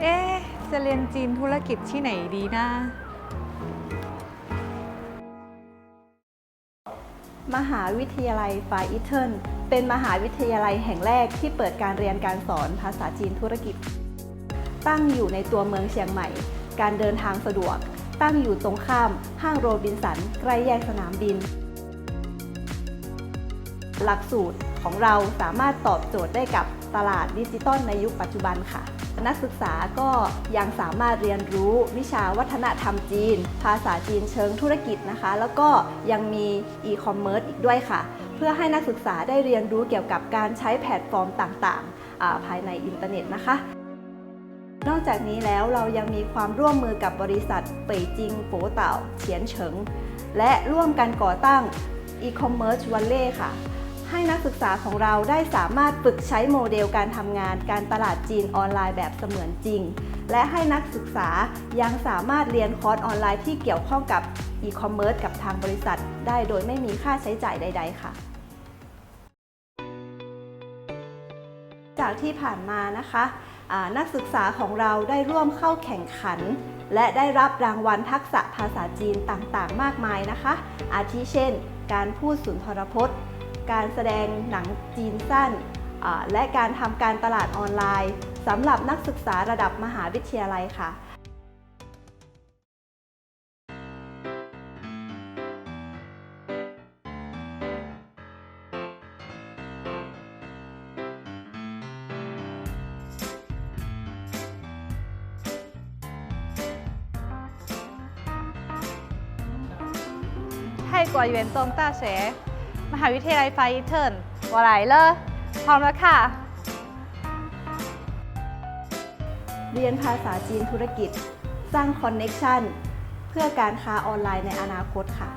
เอ๊ะจะเรียนจีนธุรกิจที่ไหนดีนะ มหาวิทยาลัยฟาอิเทิลเป็นมหาวิทยาลัยแห่งแรกที่เปิดการเรียนการสอนภาษาจีนธุรกิจ ตั้งอยู่ในตัวเมืองเชียงใหม่ การเดินทางสะดวก ตั้งอยู่ตรงข้ามห้างโรบินสันใกล้แยกสนามบิน หลักสูตรของเราสามารถตอบโจทย์ได้กับตลาดดิจิตอลในยุคปัจจุบันค่ะ นักศึกษาก็ยังสามารถเรียนรู้วิชาวัฒนธรรมจีน ภาษาจีนเชิงธุรกิจนะคะ แล้วก็ยังมีอีคอมเมิร์ซอีกด้วยค่ะ เพื่อให้นักศึกษาได้เรียนรู้เกี่ยวกับการใช้แพลตฟอร์มต่างๆ ภายในอินเทอร์เน็ตนะคะนอกจากนี้แล้วเรายังมีความร่วมมือกับบริษัทเป่ยจิงโปเต่าเฉียนเฉิง และร่วมกันก่อตั้ง e-commerce Valley ค่ะ ให้นักศึกษาของเราได้สามารถฝึกใช้โมเดลการทำงานการตลาดจีนออนไลน์แบบเสมือนจริง และให้นักศึกษายังสามารถเรียนคอร์สออนไลน์ที่เกี่ยวข้องกับ e-commerce กับทางบริษัท ได้โดยไม่มีค่าใช้จ่ายใด ๆ ค่ะจากที่ผ่านมานะคะนักศึกษาของเราได้ร่วมเข้าแข่งขัน และได้รับรางวัลทักษะภาษาจีนต่างๆ มากมายนะคะ อาทิเช่น การพูดสุนทรพจน์ การแสดงหนังจีนสั้นอ่าและการทำการตลาดออนไลน์สำหรับนักศึกษาระดับมหาวิทยาลัยค่ะ 泰国元中大学 มหาวิทยาลัยไฟเทิร์นวไลเลอพร้อมแล้วค่ะ เรียนภาษาจีนธุรกิจ สร้างคอนเน็ชันเพื่อการค้าออนไลน์ในอนาคตค่ะ